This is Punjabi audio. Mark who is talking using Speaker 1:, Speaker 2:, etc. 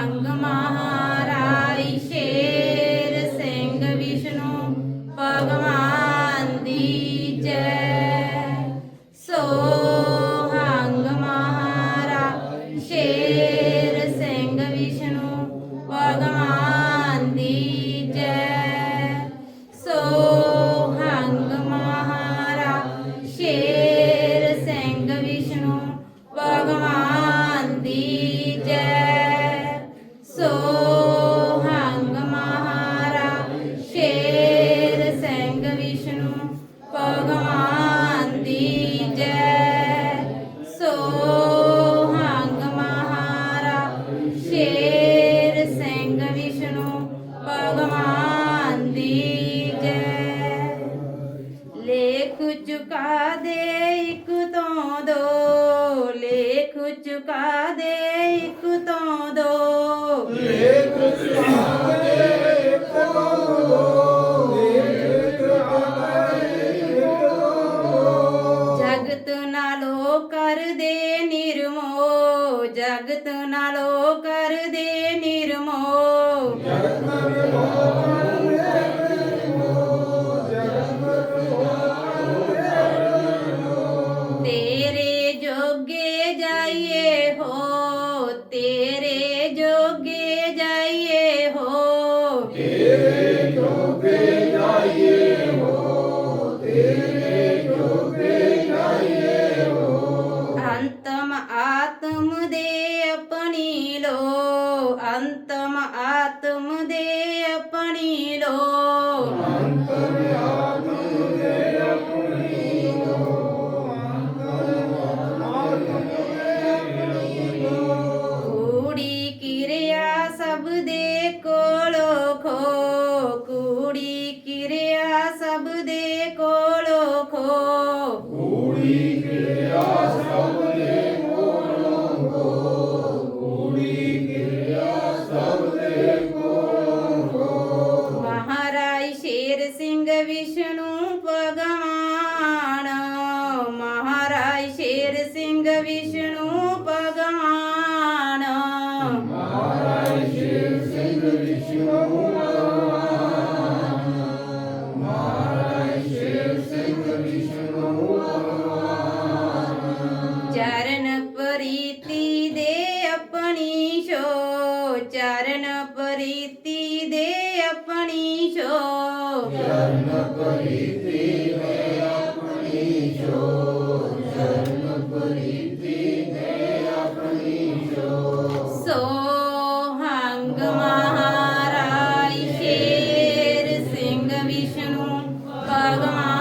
Speaker 1: ਹੰਗ ਲੇਖ ਚੁਕਾ ਦੇ ਇੱਕ ਤੋਂ ਦੋ। ਲੇਖ ਚੁਕਾ ਦੇ ਇੱਕ ਤੋਂ ਦੋ ਜਗਤ ਨਾਲੋ ਕਰਦੇ ਨਿਰਮੋ ਜਗਤ ਨਾਲੋ ਕਰਦੇ ਨਿਰਮੋ। ਤੇਰੇ ਜੋਗੇ ਜਾਈਏ ਹੋ। ਤੇਰੇ ਜੋਗੇ ਜਾਈਏ ਹੋ ਅੰਤਮ ਆਤਮ ਦੇ ਆਪਣੀ ਲੋ ਅੰਤਮ ਆਤਮ ਦੇ ਆਪਣੀ ਲੋ। ਕੂੜੀ ਪ੍ਰੀਤੀ ਦੇ ਆਪਣੀ ਛੋ। ਜਨ ਪ੍ਰੀਤੀ ਦੇ ਆਪਣੀ ਛੋ। ਜਨ ਪ੍ਰੀਤੀ ਦੇ ਆਪਣੀ ਛੋ। ਸੋ ਹੰਗ ਮਹਾਰਾਈ ਸ਼ੇਰ ਸਿੰਘ ਵਿਸ਼ਨੂੰ ਭਗਵਾਨ